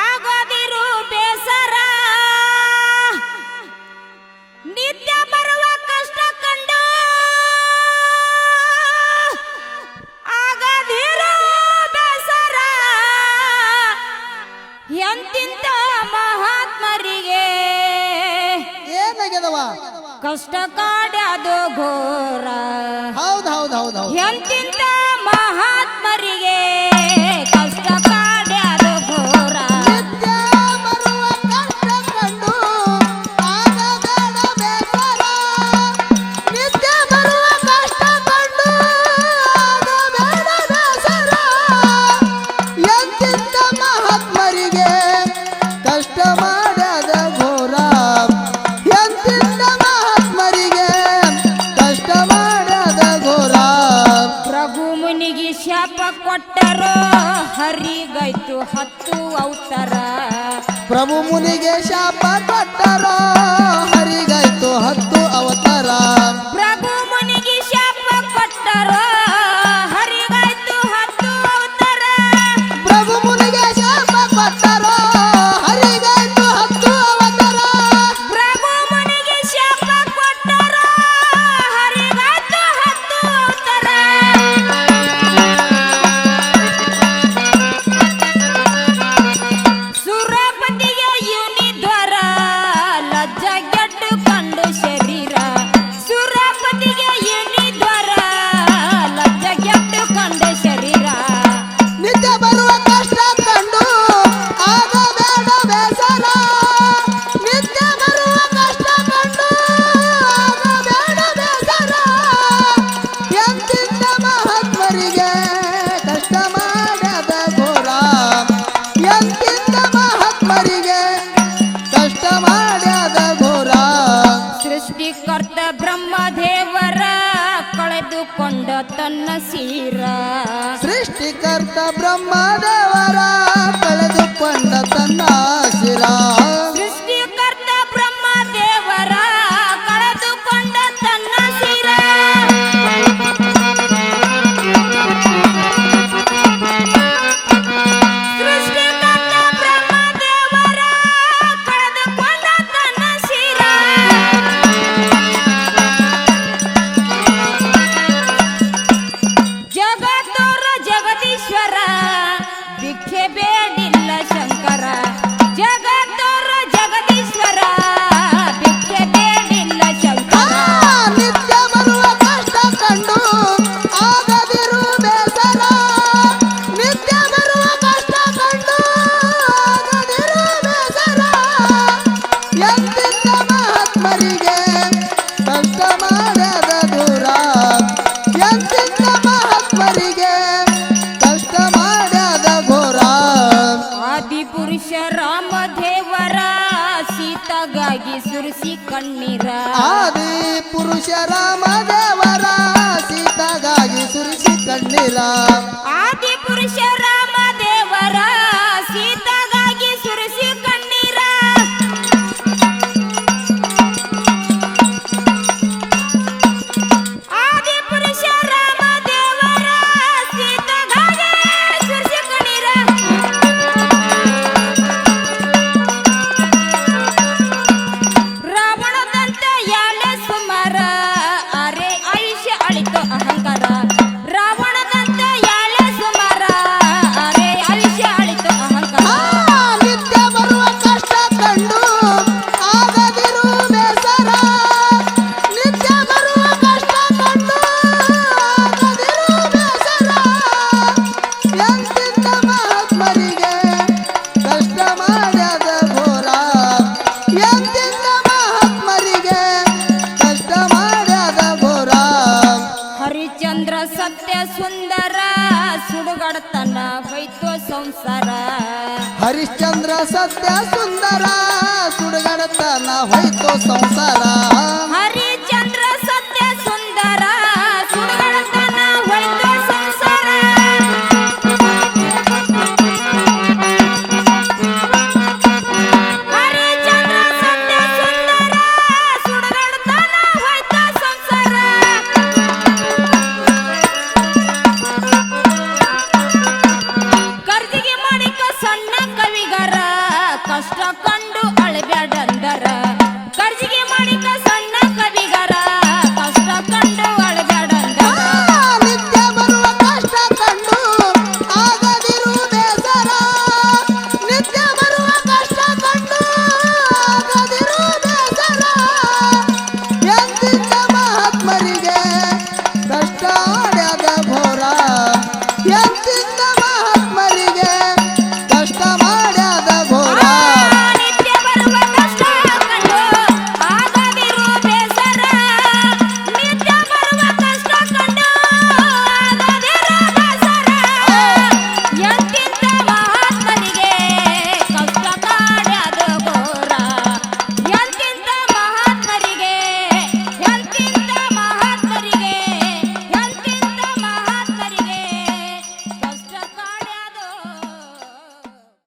ಆಗೋದಿರು ಬೇಸರ. ನಿತ್ಯ ಬರುವ ಕಷ್ಟ ಕಂಡು ಆಗದಿರು ಬೇಸರ. ಎಂತಿಂತ ಮಹಾತ್ಮರಿಗೆ ಏನಾಗ್ಯದವ ಕಷ್ಟ ಕಾಡ್ಯಾದು ಘೋರ. ಹೌದು ಹೌದು ಹೌದು. ಎಂತಿಂತ ಮಹಾತ್ಮರಿಗೆ ಅವನಿಗೆ ಶಾಪ ಕೊಟ್ಟರೋ ಹರಿಗೈತು ಹತ್ತು ಅವತಾರ. ಪ್ರಭು ಮುನಿಗೆ ಶಾಪ ಕೊಟ್ಟರೋ పట్టన్న సీరా. సృష్టికర్త బ్రహ్మదే. ಪರಶುರಾಮ ದೇವರ ಸೀತಗಾಗಿ ಸುರಿಸಿ ಕಣ್ಣೀರ. ಆದಿ ಪುರುಷ ರಾಮ ದೇವರ ಸೀತಗಾಗಿ ಸುರಿಸಿ ಕಣ್ಣೀರ. ಚಂದ್ರ ಸತ್ಯ ಸುಂದರ ಸುಡುಗಡತನ ಹೊಯ್ತು ಸಂಸಾರ. ಹರಿಶ್ಚಂದ್ರ ಸತ್ಯ ಸುಂದರ ಸುಡುಗಡತನ ಹೊಯ್ತು ಸಂಸಾರ.